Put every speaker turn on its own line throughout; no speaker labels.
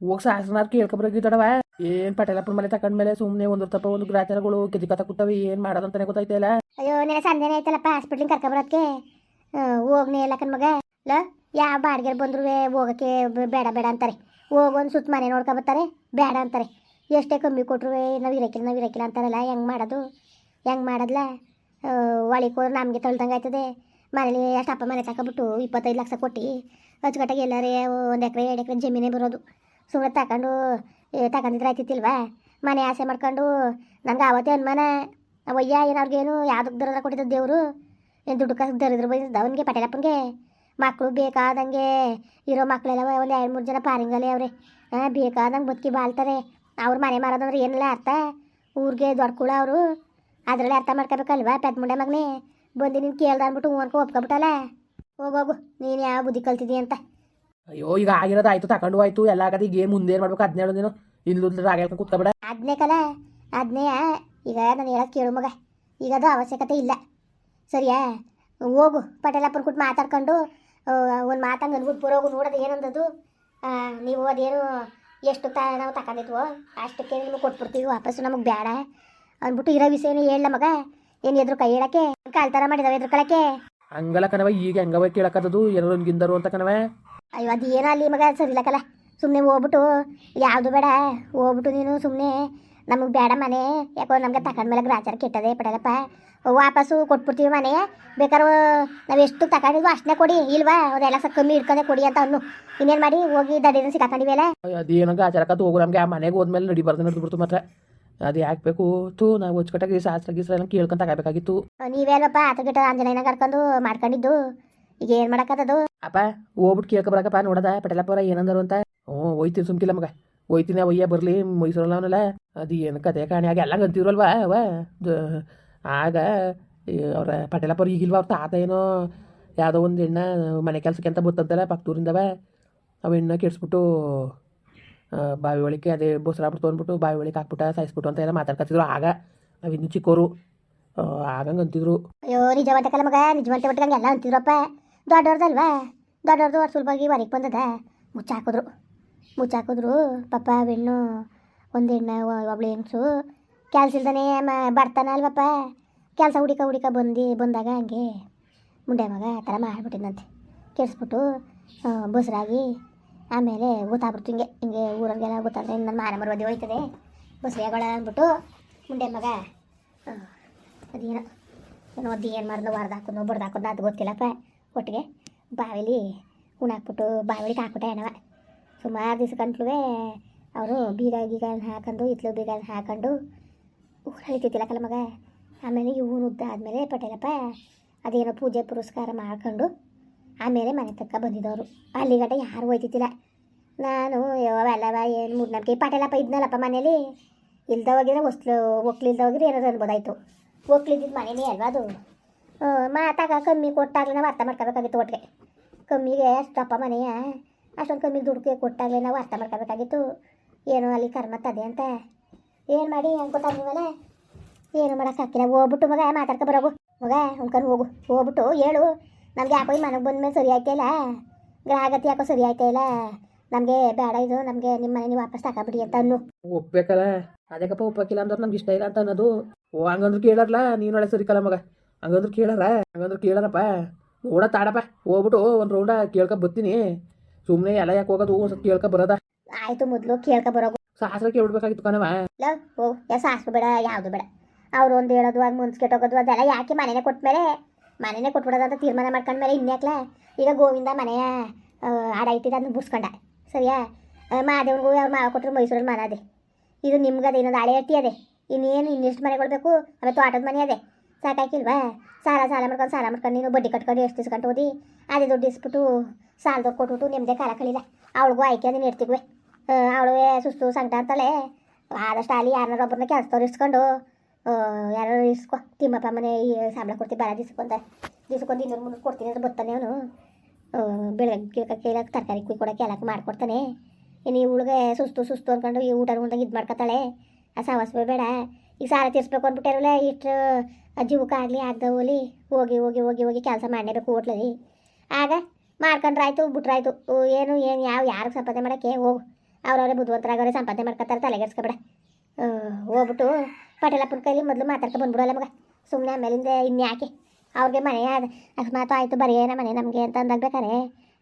ಹೋಗಿ ಸಾಸನಾರ್ ಕೇಳ್ಕೊಬರಾಗಿದ್ದಾಡವ ಏನು ಪಟೇಲಪ್ಪನ ಮನೆ ತಕೊಂಡ್ಮೇಲೆ ಸುಮ್ಮನೆ ಒಂದು ತಪ್ಪ ಒಂದು ಗ್ರಾಚಾರಗಳು ಕೆದಿಕತ ಕುತ್ತವೆ ಏನು ಮಾಡೋದಂತಾನೆ ಗೊತ್ತಾಯ್ತಲ್ಲ
ಅಯ್ಯೋ ನಿನ್ನ ಸಂದೇನೆ ಐತಲಪ್ಪ ಹಾಸ್ಪಿಟ್ಲಿಗೆ ಕರ್ಕೊಬರೋದಕ್ಕೆ ಹೋಗ್ನೇ ಇಲ್ಲ ಕಣ್ ಮಗ. ಲ, ಯಾವ ಬಾಡಿಗೆ ಬಂದ್ರು ಹೋಗಕ್ಕೆ ಬೇಡ ಬೇಡ ಅಂತಾರೆ. ಹೋಗೊಂದು ಸುತ್ತ ಮನೆ ನೋಡ್ಕೊಬರ್ತಾರೆ ಬೇಡ ಅಂತಾರೆ. ಎಷ್ಟೇ ಕಮ್ಮಿ ಕೊಟ್ರು ನಾವು ಇರಕ್ಕಿಲ್ಲ ನಾವು ಇರಕ್ಕಿಲ್ಲ ಅಂತಾರಲ್ಲ, ಹೆಂಗೆ ಮಾಡೋದು? ಹೆಂಗೆ ಮಾಡೋದ್ಲ? ಹೋದ್ರೆ ನಮಗೆ ತಳ್ದಂಗೆ ಆಯ್ತದೆ. ಮನೇಲಿ ಎಷ್ಟು ಅಪ್ಪ ಮನೆ ತಗೊಬಿಟ್ಟು ಇಪ್ಪತ್ತೈದು ಲಕ್ಷ ಕೊಟ್ಟು, ಅಚ್ಚುಕಟ್ಟಾಗಿ ಎಲ್ಲರೇ ಒಂದು ಎಕರೆ, ಎರಡು ಎಕರೆ ಜಮೀನೇ ಬರೋದು. ಸುಮ್ಮನೆ ತಗೊಂಡು ತಗೊಂಡಿದ್ರೆ ಆಯ್ತಿತ್ತಿಲ್ವಾ? ಮನೆ ಆಸೆ ಮಾಡ್ಕೊಂಡು ನನಗೆ ಆವತ್ತೇ ಅನುಮಾನ. ಅವಯ್ಯ ಏನವ್ರಿಗೇನು ಯಾವ್ದಕ್ಕೆ ದರದ ಕೊಟ್ಟಿದ್ದ ದೇವರು? ಏನು ದುಡ್ಡು ಕಸ ದರಿದ್ರ ಬೈದ ಅವನಿಗೆ, ಪಟೇಲಪ್ಪನಿಗೆ? ಮಕ್ಕಳು ಬೇಕಾದಂಗೆ ಇರೋ ಮಕ್ಕಳೆಲ್ಲ ಒಂದು ಎರಡು ಮೂರು ಜನ ಪಾರಿಂಗಲ್ಲಿ ಅವ್ರೆ. ಹಾಂ ಬೇಕಾದಂಗೆ ಬದುಕಿ ಬಾಳ್ತಾರೆ. ಅವ್ರ ಮನೆ ಮಾರೋದಂದ್ರೆ ಏನಿಲ್ಲ ಅರ್ಥ? ಊರಿಗೆ ದೊಡ್ಡ ಅವರು. ಅದರಲ್ಲಿ ಅರ್ಥ ಮಾಡ್ಕೋಬೇಕಲ್ವಾ ಪೆದ್ ಮುಂಡೆ ಮಗನೇ? ಬಂದು ನೀನು ಕೇಳ್ದ ಅಂದ್ಬಿಟ್ಟು ಅನ್ಕೊ ಒಪ್ಕೊಬಿಟ್ಟಲ್ಲ? ಹೋಗೋಗು ನೀನು ಯಾವ ಬುದ್ಧಿ ಕಲ್ತಿದ್ದೀಯ ಅಂತ.
ಅಯ್ಯೋ ಈಗ ಆಗಿರೋದು ಆಯ್ತು ತಗೊಂಡು ಹೋಯ್ತು. ಎಲ್ಲ ಆಗದ ಈಗ ಏನು ಮುಂದೆ ಏನು ಮಾಡ್ಬೇಕು ಹದಿನೇಳು ನೀನು. ಇಲ್ಲುದ್ರೆ ರಾಗ ಹೇಳ್ಕೊಂಡು ಕೂತ್ಕೊಬೇಡ
ಅದನ್ನೇ ಕಲ ಅದನ್ನೇ ಈಗ ನಾನು ಹೇಳಕ್ಕೆ ಕೇಳು ಮಗ. ಈಗ ಅದು ಅವಶ್ಯಕತೆ ಇಲ್ಲ. ಸರಿಯಾ? ಹೋಗು. ಪಟೇಲಪ್ಪನ ಕೊಟ್ಟು ಮಾತಾಡ್ಕೊಂಡು ಒಂದು ಮಾತಂಗೆ ಅನ್ಬಿಟ್ಟು ಬರೋಗು ನೋಡೋದು ಏನಂದದು? ನೀವು ಅದೇನು ಎಷ್ಟು ತ ನಾವು ತಗೊಂಡಿದ್ವೋ ಅಷ್ಟಕ್ಕೆ ನಿಮಗೆ ಕೊಟ್ಬಿಡ್ತೀವಿ ವಾಪಸ್ಸು ನಮಗೆ ಬೇಡ ಅಂದ್ಬಿಟ್ಟು ಇರೋ ವಿಷಯನೇ ಹೇಳ ಮಗ. ಏನು ಎದ್ರು ಕೈ ಹೇಳಕ್ಕೆ? ಕಾಲ್ ಥರ ಮಾಡಿದಾವೆ ಎದ್ರುಕೊಳಕ್ಕೆ
ಹಂಗಲ್ಲ ಕಣವ ಈಗ ಹೆಂಗವ ಕೇಳಕ್ಕದದು ಏನೋ ಗಿಂದರು ಅಂತ ಕಣವ
ಅಯ್ಯೋ ಅದು ಏನೋ ಅಲ್ಲಿ ಮಗ ಸರಿಲಕ್ಕಲ್ಲ ಸುಮ್ಮನೆ ಹೋಗ್ಬಿಟ್ಟು ಯಾವುದು ಬೇಡ ಹೋಗ್ಬಿಟ್ಟು ನೀನು ಸುಮ್ಮನೆ ನಮಗೆ ಬೇಡ ಮನೆ. ಯಾಕೋ ನಮ್ಗೆ ತಗೊಂಡ್ಮೇಲೆ ಗ್ರಾಚಾರ ಕೆಟ್ಟದೆ ಪಡಲಪ್ಪ ವಾಪಸ್ಸು ಕೊಟ್ಬಿಡ್ತೀವಿ ಮನೆ. ಬೇಕಾದ್ರೆ ನಾವು ಎಷ್ಟು ತಗೊಂಡಿದ್ವು ಅಷ್ಟನ್ನೇ ಕೊಡಿ ಇಲ್ವಾ? ಅವರೆಲ್ಲ ಸಹ ಕಮ್ಮಿ ಇಟ್ಕೊಂಡೆ ಕೊಡಿ ಅಂತ ಅನ್ನು ಇನ್ನೇನು ಮಾಡಿ? ಹೋಗಿ ದಡಿನ ಸಿಕ್ಕಾಕೊಂಡಿವೆಲ್ಲ
ಅದೇನೋ ಆಚಾರಕ್ಕತ್ತು ಹೋಗು ನಮಗೆ. ಆ ಮನೆಗೆ ಹೋದ್ಮೇಲೆ ನಡಿಬಾರ್ದು ನಡೆದ್ಬಿಡ್ತು ಮಾತ್ರ. ಅದು ಹಾಕ್ಬೇಕು ಬೇಕು? ತು ನಾವು ಹೊಚ್ಕಟ್ಟಾಗಿ ಶಾಸ್ತ್ರ ಗೀಸ್ರೆಲ್ಲ ಎಲ್ಲ ಕೇಳ್ಕೊಂತ ತಗೋಬೇಕಾಗಿತ್ತು.
ನೀವೇನಪ್ಪ ಆತ ಗಿಟ್ಟ ಆಂಜನೇಯನ ಕರ್ಕೊಂಡು ಮಾಡ್ಕೊಂಡಿದ್ದು. ಈಗ ಏನು ಮಾಡಕ್ಕತ್ತದು
ಅಪ್ಪ ಹೋಗ್ಬಿಟ್ಟು ಕೇಳ್ಕೊಬರಕಪ್ಪ ನೋಡದ ಪಟೇಲಪ್ಪರ ಏನಂದರು ಅಂತ. ಹ್ಞೂ ಹೋಯ್ತೀನಿ ಸುಮ್ಕಿಲ್ಲ ಮಗ ಹೋಯ್ತೀನಿ ಅವಯ್ಯ ಬರಲಿ ಮೈಸೂರಲ್ಲ ಅವನಲ್ಲ. ಅದು ಏನು ಕತೆ ಕಾಣಿ ಆಗ ಎಲ್ಲ ಅಂತೀರಲ್ವ ಅವ? ಆಗ ಅವ್ರ ಪಟೇಲಪ್ಪರ ಈಗಿಲ್ವ ಅವ್ರ ತಾತ ಏನೋ ಯಾವುದೋ ಒಂದು ಹೆಣ್ಣ ಮನೆ ಕೆಲಸಕ್ಕೆ ಅಂತ ಬತ್ತಂತಲ್ಲ ಪಕ್ತೂರಿಂದವ ಅವ ಹೆಣ್ಣ ಕೆಡ್ಸ್ಬಿಟ್ಟು ಬಾವಿ ಒಳಗೆ ಅದೇ ಬಿಟ್ಟು ಅಂದ್ಬಿಟ್ಟು ಬಾವಿ ಒಳಗೆ ಹಾಕ್ಬಿಟ್ಟ ಸಾಯಿಸ್ಬಿಟ್ಟು ಅಂತ ಎಲ್ಲ ಮಾತಾಡ್ಕತ್ತಿದ್ರು. ಆಗ ನಾವಿನ್ನೂ ಚಿಕ್ಕೋರು. ಆಗಂಗೆ ಅಂತಿದ್ರು.
ಅಯ್ಯೋ ನಿಜವಂತ ಕಲ ಮಗ ನಿಜವಂತ ಒಟ್ಟಿಗೆ ಎಲ್ಲ ಅಂತಿದ್ರಪ್ಪ. ದೊಡ್ಡವ್ರದಲ್ವಾ? ದೊಡ್ಡವ್ರದ್ದು ವರ್ಷ ಸುಲಭವಾಗಿ ಹೊರಗೆ ಬಂದದ. ಮುಚ್ಚಾಕಿದ್ರು. ಮುಚ್ಚಾಕಿದ್ರು ಪಾಪ ಬೆಣ್ಣು, ಒಂದು ಹೆಣ್ಣು ಒಬ್ಳು ಹೆಂಗಸು. ಕೆಲಸ ಇಲ್ದಾನೆ ಮ, ಬರ್ತಾನೆ ಅಲ್ವಪ್ಪ. ಕೆಲಸ ಹುಡಿಕ ಹುಡಿಕ ಬಂದು, ಬಂದಾಗ ಹಂಗೆ ಮುಂಡೆ ಮಗ ಆ ಥರ ಮಾಡಿಬಿಟ್ಟಿದ್ದಂತೆ ಕೆಡಿಸ್ಬಿಟ್ಟು ಬಸ್ರಾಗಿ ಆಮೇಲೆ ಗೊತ್ತಾಗ್ಬಿಡ್ತು ಹಿಂಗೆ ಹಿಂಗೆ ಊರವ್ರಿಗೆಲ್ಲ ಗೊತ್ತಾದ್ರೆ ನನ್ನ ಮಾನ ಮರವಾದಿ ಹೋಯ್ತದೆ. ಬಸ್ರಿಯಾಗಳ ಅಂದ್ಬಿಟ್ಟು ಮುಂಡೆ ಮಗ ಅದೇನೋ, ಏನೋ ಅದು ಏನು ಮಾಡಿದ್ನೋ, ಹೊರ್ದು ಹಾಕೋದು ಬಡ್ದು ಹಾಕೋದು ಅದು ಗೊತ್ತಿಲ್ಲಪ್ಪ. ಒಟ್ಟಿಗೆ ಬಾವಿಲಿ ಉಣಾಕ್ಬಿಟ್ಟು ಬಾವಿಲಿಗೆ ಹಾಕ್ಬಿಟ್ಟೆ ಏನವ ಸುಮಾರು ದಿವ್ಸ ಗಂಟ್ಲು ಅವರು ಬೀಗ ಗೀಗ ಹಾಕೊಂಡು ಇತ್ಲು ಬೀಗ ಹಾಕೊಂಡು ಕಲ ಮಗ. ಆಮೇಲೆ ಇವನು ಉದ್ದ ಆದಮೇಲೆ ಪಟೇಲಪ್ಪ ಅದೇನೋ ಪೂಜೆ ಪುರಸ್ಕಾರ ಮಾಡ್ಕೊಂಡು ಆಮೇಲೆ ಮನೆ ತಕ್ಕ ಬಂದಿದ್ದವರು. ಅಲ್ಲಿಗಟ್ಟ ಯಾರು ಹೋಯ್ತಿತ್ತಿಲ್ಲ ನಾನು ಅಲ್ಲವ ಏನು ಮೂರ್ನಾಲ್ಕು ಪಟೇಲಪ್ಪ ಇದ್ನಲ್ಲಪ್ಪ ಮನೇಲಿ. ಇಲ್ದ ಹೋಗಿದ್ರೆ ಹೊಸ್ಲು ಒಕ್ಲಿಲ್ದ ಹೋಗಿದ್ರೆ ಏನಾದ್ರು ಅನ್ಬೋದಾಯ್ತು. ಒಕ್ಲಿದ್ದಿದ್ದು ಮನೇನೇ ಅಲ್ವಾ ಅದು? ಮಾತಾಗ ಕಮ್ಮಿ ಕೊಟ್ಟಾಗಲೇ ನಾವು ಅರ್ಥ ಮಾಡ್ಕೋಬೇಕಾಗಿತ್ತು ಒಟ್ಟಿಗೆ. ಕಮ್ಮಿಗೆ ಅಷ್ಟಪ್ಪ ಮನೆಯ, ಅಷ್ಟೊಂದು ಕಮ್ಮಿ ದುಡ್ಡು ಕೊಟ್ಟಾಗಲೇ ನಾವು ಅರ್ಥ ಮಾಡ್ಕೋಬೇಕಾಗಿತ್ತು. ಏನೋ ಅಲ್ಲಿ ಕರ್ಮ ತದೆ ಅಂತ. ಏನು ಮಾಡಿ ಗೊತ್ತಾಗ್ಲಿವಲ್ಲ ಏನು ಮಾಡೋಕ್ಕಾಗಿಲ್ಲ ಹೋಗ್ಬಿಟ್ಟು ಮಗ, ಮಾತಾಡ್ಕೊ ಬರೋಗು. ಮಗ ಉಣ್ಕೊಂಡು ಹೋಗು. ಹೋಗ್ಬಿಟ್ಟು ಹೇಳು. ನಮಗೆ ಯಾಕೋ ಈ ಮನೆಗೆ ಬಂದ್ಮೇಲೆ ಸರಿ ಆಯ್ತಾ ಗ್ರಾಹಕತೆ ಯಾಕೋ ಸರಿ ಇಲ್ಲ. ನಮಗೆ ಬೇಡ ಇದು. ನಮಗೆ ನಿಮ್ಮ ಮನೆ ನೀವು ವಾಪಸ್ ತಗೊಬಿಡಿ ಅಂತ ಅನ್ನು.
ಒಪ್ಬೇಕಲ್ಲ? ಅದಕ್ಕಪ್ಪ ಒಪ್ಪಕ್ಕಿಲ್ಲ ಅಂದ್ರೆ ನಮ್ಗೆ ಇಷ್ಟ ಇಲ್ಲ ಅಂತ ಅನ್ನೋದು. ಓ, ಹಂಗಂದ್ರೆ ಕೇಳಾರಲ್ಲ ನೀನು ಸರಿ ಕಲ ಮಗ. ಹಂಗಂದ್ರೆ ಕೇಳಾರ? ಹಂಗಂದ್ರೆ ಕೇಳಾರಪ್ಪ. ನೋಡ ತಾಡಪ್ಪ. ಹೋಗ್ಬಿಟ್ಟು ಒಂದು ರೌಂಡ ಕೇಳ್ಕೊ ಬರ್ತೀನಿ. ಸುಮ್ಮನೆ ಎಲ್ಲ ಯಾಕೆ ಹೋಗೋದು? ಒಂದು ಸ್ವಲ್ಪ ಕೇಳ್ಕೊ ಬರೋದ.
ಆಯ್ತು ಮೊದಲು ಕೇಳ್ಕ ಬರೋಗು.
ಸಾಸ್ರ ಕೇಳ್ಬೇಕಾಗಿತ್ತು ಕಣವ
ಲವ್ ಓ ಯಾ ಸಾಸ್ರು ಬೇಡ ಯಾವುದು ಬೇಡ. ಅವ್ರು ಒಂದು ಹೇಳೋದು ಆಗ ಮುನ್ಸ್ ಕೆಟ್ಟೋಗೋದು ಅದೆಲ್ಲ ಯಾಕೆ ಮನೆನೇ ಕೊಟ್ಮೇಲೆ? ಮನೆನೇ ಕೊಟ್ಬಿಡೋದು ಅಂತ ತೀರ್ಮಾನ ಮಾಡ್ಕೊಂಡ್ಮೇಲೆ ಇನ್ಯಾಕ್ಲೆ ಈಗ ಗೋವಿಂದ ಮನೆಯ ಆಡ ಇಟ್ಟಿದ್ದು ಅದನ್ನ ಬುಡ್ಸ್ಕೊಂಡ ಸರಿಯಾ? ಮಾದೇವನಿಗೂ ಅವ್ರು ಮಾವ ಕೊಟ್ಟರು ಮೈಸೂರಲ್ಲಿ ಮನೆ ಅದೇ ಇದು ನಿಮ್ಗೆ ಅದೇ ಇನ್ನೊಂದು ಹಳೆ ಹಟ್ಟಿ ಅದೇ. ಇನ್ನೇನು ಇನ್ನೆಷ್ಟು ಮನೆಗಳು ಬೇಕು ಆಮೇಲೆ ತೋಟದ ಮನೆ ಅದೇ. ಸಾಕಾಕಿಲ್ವಾ ಸಾಲ ಸಾಲ ಮಾಡ್ಕೊಂಡು ಸಾಲ ಮಾಡ್ಕೊಂಡು ನೀನು ಬಡ್ಡಿ ಕಟ್ಕೊಂಡು ಎಷ್ಟು ದಿವ್ಸ ಓದಿ? ಅದೇ ದುಡ್ಡು ಇಸ್ಬಿಟ್ಟು ಸಾಲದವ್ರು ಕೊಟ್ಬಿಟ್ಟು ನಿಮ್ಮದೇ ಕಾಲ ಕಳಿಲ್ಲ ಅವಳಿಗೂ ಆಯ್ಕೆ ಅದನ್ನ ಇರ್ತಿದ್ವಿ ಅವಳು ಸುಸ್ತು ಸಂಕಟ ಅಂತಲೆ ಆದಷ್ಟು ಅಲ್ಲಿ ಯಾರನ್ನಾರು ಒಬ್ಬರನ್ನ ಕೆಲಸದವ್ರು ಇಸ್ಕೊಂಡು ಯಾರು ಇಸ್ಕೊ, ತಿಮ್ಮಪ್ಪ ಮನೆ ಸಂಬಳ ಕೊಡ್ತೀವಿ ಬರ ದಿಸ್ಕೊಂಡ ದಿಸ್ಕೊಂಡು ಇನ್ನೂರು ಮುನ್ನೂರು ಕೊಡ್ತೀನಿ ಅಂದ್ರೆ ಬರ್ತಾನೆ ಅವನು. ಬೆಳಗ್ಗೆ ಕೇಳಕ್ಕೆ ಕೇಳಕ್ಕೆ ತರಕಾರಿ ಕುಯ್ ಕೊಡೋಕೆ ಎಲ್ಲಕ್ಕೆ ಮಾಡ್ಕೊಡ್ತಾನೆ. ಇನ್ನು ಇವಳಿಗೆ ಸುಸ್ತು ಸುಸ್ತು ಅಂದ್ಕೊಂಡು ಈ ಊಟ ಉಂಡಂಗೆ ಇದು ಮಾಡ್ಕೊತಾಳೆ ಆ ಬೇಡ. ಈಗ ಸಾಲ ತೀರಿಸ್ಬೇಕು ಅಂದ್ಬಿಟ್ಟಿರಲ್ಲ ಇಷ್ಟು ಜೀವಕ್ಕಾಗಲಿ ಆಗ್ದ ಹೋಲಿ ಹೋಗಿ ಹೋಗಿ ಹೋಗಿ ಹೋಗಿ ಕೆಲಸ ಮಾಡಲೇಬೇಕು ಹೋಟ್ಲಲ್ಲಿ. ಆಗ ಮಾಡ್ಕೊಂಡ್ರಾಯ್ತು ಬಿಟ್ರಾಯ್ತು ಏನು ಏನು ಯಾವ ಯಾರಿಗೆ ಸಂಪಾದನೆ ಮಾಡೋಕ್ಕೆ? ಹೋಗು. ಅವ್ರವ್ರೆ ಬುದ್ಧಿವಂತರಾಗವ್ರೆ ಸಂಪಾದನೆ ಮಾಡ್ಕೊತಾರೆ ತಲೆಗೆಡ್ಸ್ಕೊಬೇಡ ಹೋಗ್ಬಿಟ್ಟು ಪಟೇಲಪ್ಪನ ಕೈಲಿ ಮೊದಲು ಮಾತಾಡ್ಕೊ ಬಂದ್ಬಿಡಲ್ಲ ಮಗ. ಸುಮ್ಮನೆ ಆಮೇಲಿಂದ ಇನ್ಯಾಕೆ ಅವ್ರಿಗೆ ಮನೆ ಅದು ಅಕಸ್ಮಾತ್ ಆಯಿತು ಬರೀ ಮನೆ ನಮಗೆ ಅಂತ ಅಂದಾಗ ಬೇಕಾರೆ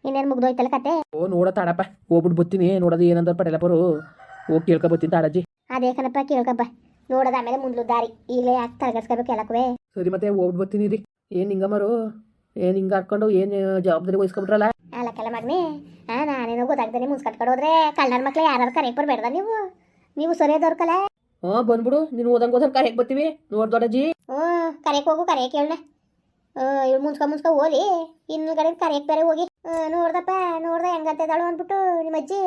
ಇನ್ನೇನು ಮುಗ್ದೋಯ್ತಲ್ಲ ಕತೆ?
ಓ ನೋಡ ತಾಡಪ್ಪ ಹೋಗ್ಬಿಟ್ಟು ಬರ್ತೀನಿ ನೋಡೋದು ಏನಂದ್ರೆ ಪಟೇಲಪ್ಪರು ಹೋಗಿ ಕೇಳ್ಕೊ ಬರ್ತೀನಿ ತಾಡಜ್ಜಿ
ಅದೇ ಕಣಪ್ಪ ಕೇಳ್ಕಪ್ಪ ನೋಡೋದು ಆಮೇಲೆ ಮುಂದ್ಲು ದಾರಿ. ಇಲ್ಲೇ ಯಾಕೆ ತಲೆಗರ್ಸ್ಕೋಬೇಕು ಎಲ್ಲಕ್ಕೂ
ಸರಿ ಮತ್ತೆ ಹೋಗ್ಬಿಟ್ಟು ಬರ್ತೀನಿ ರೀ ಏನು ಹಿಂಗಮ್ಮರು ಏನು ಹಿಂಗೆ ಹಾಕೊಂಡು ಏನು ಜವಾಬ್ದಾರಿ ವಹಿಸ್ಕೊಂಬಿಟ್ರಲ್ಲ?
ಅಲ್ಲಕ್ಕೆಲ್ಲ ಮಗನೇ ಹಾಂ ನಾನೇನೋ ಗೊತ್ತಾಗ್ತೀನಿ ಮುನ್ಸ್ ಕಟ್ಕೊಂಡು ಹೋದ್ರೆ ಕಳ್ಳನ ಮಕ್ಳು ಯಾರು ಕರೆಯಕ್ಕೆ ಬರ್ಬೇಡ್ದ ನೀವು? ನೀವು ಸರಿಯಾದವ್ರ
ಹಾಂ ಬಂದ್ಬಿಡು. ನೀನು ಓದಂಗೆ ಓದಂಗೆ ಕರೆಯಕ್ಕೆ ಬರ್ತೀವಿ. ನೋಡ್ ದೊಡ್ಡಜ್ಜಿ.
ಹ್ಞೂ ಕರೆಯಕ್ಕೆ ಹೋಗು ಕರೆಯಕ್ಕೆ ಇವ್ ಇವ್ಳು ಮುನ್ಸ್ಕ ಹೋಗಲಿ ಇನ್ನ ಕಡೆ ಕರೆಯಕ್ಕೆ ಬೇರೆ ಹೋಗಿ. ನೋಡ್ದಪ್ಪ ನೋಡ್ದ ಹೆಂಗಂತಿದ್ದಾಳು ಅಂದ್ಬಿಟ್ಟು ನಿಮ್ಮ ಅಜ್ಜಿ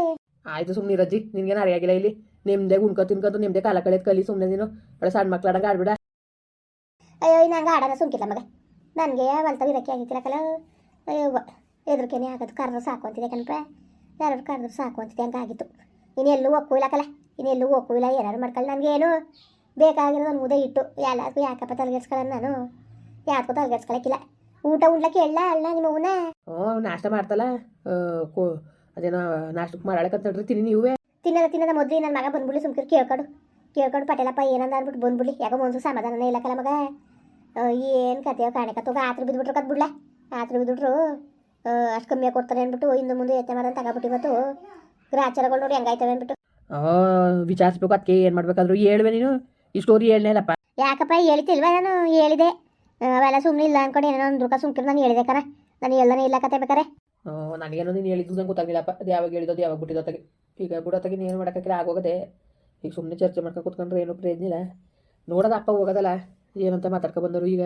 ಆಯ್ತು ಸುಮ್ಮನೆ ಅಜ್ಜಿ ನಿನ್ಗೇನು ಅರಿಯಾಗಿಲ್ಲ ಇಲ್ಲಿ. ನಿಮ್ದೆ ಉಣ್ಕೊ ತಿನ್ಕೊಂಡು ನಿಮ್ದೆ ಕಾಲ ಕಳೆದ ಕಲಿ ಸುಮ್ಮನೆ ನೀನು ಒಳ್ಳೆ ಸಣ್ಣ ಮಕ್ಳಾಡಂಗೆ ಆಡ್ಬಿಡ
ಅಯ್ಯೋ ನಂಗೆ ಆಡೋಣ ಸುಮ್ಕಿಲ್ಲ ಮಗ ನನಗೆ ಹೊಲ್ತಾಗ ಇರಕ್ಕೆ ಆಗಿತ್ತಿಲ್ಲಕಲ್ಲ ಅಯ್ಯೋ ಎದ್ರಕೇನೆ ಆಗೋದು ಕರೆದ್ರೆ ಸಾಕು ಅಂತಿದೆ ಕಣಪ್ಪ ಯಾರು ಕರೆದ್ರೆ ಸಾಕು ಅಂತಿದೆ ಹಂಗಾಗಿತ್ತು ಇನ್ನು ಎಲ್ಲೂ ಒಕ್ಕೂ ಇಲ್ಲಕಲ್ಲ ಇನ್ನು ಎಲ್ಲೂ ಒಕ್ಕೂ ಇಲ್ಲ ಏನಾರು ಮಾಡ್ಕೊಳ್ಳಿ ನನಗೇನು ಬೇಕಾಗಿರೋದು ಒಂದು ಮುದೆ ಇಟ್ಟು ಎಲ್ಲದಕ್ಕೂ ಯಾಕಪ್ಪ ತಲೆಗೆಡ್ಸ್ಕೊಳ್ಳೋಣ ನಾನು ಯಾಕೂ ತಲೆಗೆಡ್ಸ್ಕೊಳಕ್ಕಿಲ್ಲ ಊಟ ಉಣ್ಲಕ್ಕೆ ಎಲ್ಲ ಅಲ್ಲ ನಿಮ್ಮ ಅವನ
ಹ್ಞೂ ನಾಷ್ಟ ಮಾಡ್ತಲ್ಲ ಅದೇನೋ ನಾಷ್ಟಕ್ಕೆ ಮಾಡಾಳಕ್ಕೆ ಹೇಳ್ರಿ ತಿನ್ನಿ ನೀವೇ
ತಿನ್ನದ ತಿನ್ನದ ಮೊದಲು ನನ್ನ ಮಗ ಬಂದ್ಬಿಡ್ಲಿ ಸುಮ್ಕಿರು ಕೇಳ್ಕೊಡು. ಕೇಳ್ಕೊಂಡು ಪಟೇಲಪ್ಪ ಏನಂದ ಅಂದ್ಬಿಟ್ಟು ಬಂದ್ಬಿಡ್ಲಿ. ಯಾಕೋ ಮನ್ಸು ಸಮಾಧಾನನೇ ಇಲ್ಲಕಲ್ಲ ಮಗ. ಏನು ಕತೆಯೋ ಕಾಣಕತ್ತೋಗ ಆತ್ರ ಬಿದ್ದುಬಿಟ್ರು ಕತ್ ಬಿಡ್ಲ ಆತ್ರ ಬಿದ್ದುಬಿಟ್ರು ಅಷ್ಟು ಕಮ್ಮಿ ಕೊಡ್ತಾರೆ ಅಂದ್ಬಿಟ್ಟು ಹಿಂದೆ ಮುಂದೆ ಎತ್ತೆ ಮಾರ ತಗೊಬಿಟ್ಟು ಇವತ್ತು. ಗ್ರಾಚಾರಗಳು ನೋಡಿ ಹೆಂಗಾಯ್ತವೆ ಅಂದ್ಬಿಟ್ಟು.
ವಿಚಾರಿಸ್ಬೇಕು ಅದಕ್ಕೆ ಏನು ಮಾಡ್ಬೇಕಾದ್ರು ಹೇಳುವೆ ನೀನು. ಈ ಸ್ಟೋರಿ ಹೇಳಲಪ್ಪ
ಯಾಕಪ್ಪ ಹೇಳ್ತಿಲ್ವ ನಾನು? ಹೇಳಿದೆ. ಅವೆಲ್ಲ ಸುಮ್ಮನೆ ಇಲ್ಲ ಅನ್ಕೊಂಡು ಏನೋ ಒಂದು ಸುಮ್ಕಿರು ನಾನು ಹೇಳಿದೆ ಕಣ ನಾನು ಎಲ್ಲನೇ ಇಲ್ಲ ಕತೆ ಬೇಕಾರೆ.
ನನಗೇನೋ ನೀನು ಹೇಳಿದ್ದು ನಂಗೆ ಗೊತ್ತಾಗಿಲ್ಲಪ್ಪ ಅದು ಯಾವಾಗ ಹೇಳಿದ್ದು ಯಾವಾಗ ಬಿಟ್ಟಿದ್ದತ್ತಾಗೆ ಈಗ ಬಿಡೋತ್ತಾಗೆ ನೀನು ಮಾಡೋಕ್ಕಾಗಿಲ್ಲ ಆಗೋಗದೆ. ಈಗ ಸುಮ್ಮನೆ ಚರ್ಚೆ ಮಾಡ್ಕೊಂಡು ಕೂತ್ಕೊಂಡ್ರೆ ಏನು ಪ್ರಯೋಜನ ಇಲ್ಲ. ನೋಡೋದು ಅಪ್ಪ ಹೋಗೋದಲ್ಲ ಏನಂತ ಮಾತಾಡ್ಕೊ ಬಂದರು. ಈಗ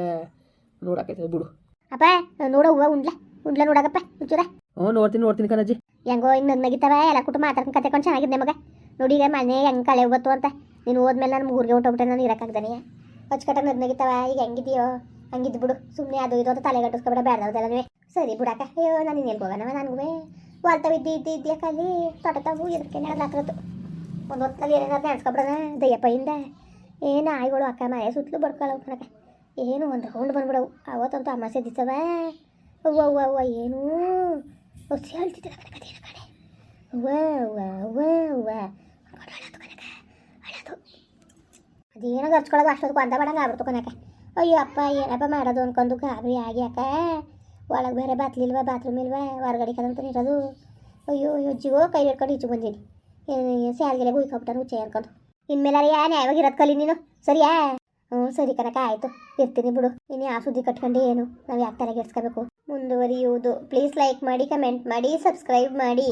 ನೋಡೋಕೈತೆ ಬಿಡು.
ಅಪ್ಪ ನೋಡೋ ಹೂವ ಉಂಡ್ಲ. ಉಂಡ್ಲ ನೋಡಕಪ್ಪ ಹುಚ್ಚುರ
ಹ್ಞೂ ನೋಡ್ತೀನಿ ನೋಡ್ತೀನಿ ಕಣಜ್ಜಿ.
ಹೆಂಗೋ ಹಿಂಗೆ ನಗ್ನಗಿತ್ತವ ಎಲ್ಲ ಕುಟುಂಬ ಮಾತಾಡ್ಕೊಂಡು ಕತೆ ಕೊಂಡು ಚೆನ್ನಾಗಿದ್ದೆ ಮಗ ನೋಡಿ ಈಗ ಮನೆ ಹೆಂಗೆ ಕಳೆ ಹೋಗ್ಬತ್ತು ಅಂತ. ನೀನು ಹೋದ್ಮೇಲೆ ನಾನು ಊರಿಗೆ ಹೊಟ್ಟೋಗ್ಬಿಟ್ಟೆ ನಾನು ಇರೋಕ್ಕಾಗ್ದಾನೆ ಅಚ್ಚುಕಟ್ಟಾಗಿ ನಗ್ನಗಿತ್ತವ ಈಗ ಹೆಂಗಿದೆಯೋ ಹಂಗಿದ್ದು ಬಿಡು. ಸುಮ್ಮನೆ ಅದು ಇದು ಅಂತ ತಲೆ ಗಟ್ಟಿಸ್ಕೊಬೇಡ ಬೇಡದಲ್ಲ ನೀವೇ. ಸರಿ ಬಿಡಾಕ ಅಯ್ಯೋ, ನಾನು ಇನ್ನೆಲ್ಲಿ ಹೋಗೋಣ? ನನಗೂ ವಾಲ್ತಾವ ಇದ್ದು ಇದ್ದು ಕಲಿ ತೋಟತಾವು ಎದಕ್ಕೆ ಹಾಕಿರತ್ತು ಒಂದು ಹೊತ್ತಲ್ಲಿ ಏನೇನಾದ್ರು ನೆನ್ಸ್ಕೊಬಿಡೋಣ ದಯ್ಯಪ್ಪಯಿಂದ ಏನು ಆಯ್ಗಳು ಅಕ್ಕ, ಮನೆ ಸುತ್ತಲೂ ಬಡ್ಕೊಳ್ಳವು ಕಣಕ ಏನು ಒಂದು ರೌಂಡ್ ಬಂದ್ಬಿಡವು. ಅವತ್ತಂತೂ ಅಮಾಸೆ ದಿಸವ. ಅವ್ವ ಅವ್ವ ಅವ್ವ, ಏನು. ಹೊಸಿ ಹೇಳ್ತಿದ್ದೆ ಕಣಕ ಕಣೆ ಅವ್ವ ಅವ್ವ ಅವ್ವ ಅವ್ವ. ಅಳೋದು ಕಣಕ ಅಳೋದು ಅದೇನೋ ಗರ್ಚ್ಕೊಳ್ಳೋದು ಅಷ್ಟೊತ್ತು ಅಂದ ಬಡಂಗೆ ಆಗ್ಬಿಡ್ತು ಕಣಕ ಅಯ್ಯೋ, ಅಪ್ಪ, ಏನಪ್ಪ ಮಾಡೋದು ಅನ್ಕೊಂಡು ಗಾಬರಿ ಆಗ್ಯಾಕ ಒಳಗೆ ಬೇರೆ ಬಾತ್ಲಿಲ್ವ ಬಾತ್ರೂಮ್ ಇಲ್ವ, ಹೊರಗಡೆ ಕದಂತ ಇರೋದು. ಅಯ್ಯೋ ಅಜ್ಜಿಗೋ ಕೈ ಹಿಡ್ಕೊಂಡು ಈಚೆ ಬಂದೀನಿ. ಸ್ಯಾಲ್ಗೆಲೆ ಹುಯ್ಕೊಬಿಟ್ಟಾನು ಹುಚ್ಚೆ ಅನ್ಕೊಂಡು. ಇನ್ಮೇಲೆ ಯಾ, ನ್ಯಾಯವಾಗಿ ಇರೋದು ಕಲಿ ನೀನು? ಸರಿಯಾ? ಹ್ಞೂ, ಸರಿ ಕನಕ ಆಯಿತು. ಇರ್ತೀನಿ ಬಿಡು. ಇನ್ನು ಯಾವ ಸುದ್ದಿ ಕಟ್ಕೊಂಡು ಏನು? ನಾವು ಯಾಕೆ ತಲೆಗೆಡ್ಸ್ಕೋಬೇಕು? ಮುಂದುವರಿಯುವುದು. ಪ್ಲೀಸ್ ಲೈಕ್ ಮಾಡಿ, ಕಮೆಂಟ್ ಮಾಡಿ, ಸಬ್ಸ್ಕ್ರೈಬ್ ಮಾಡಿ.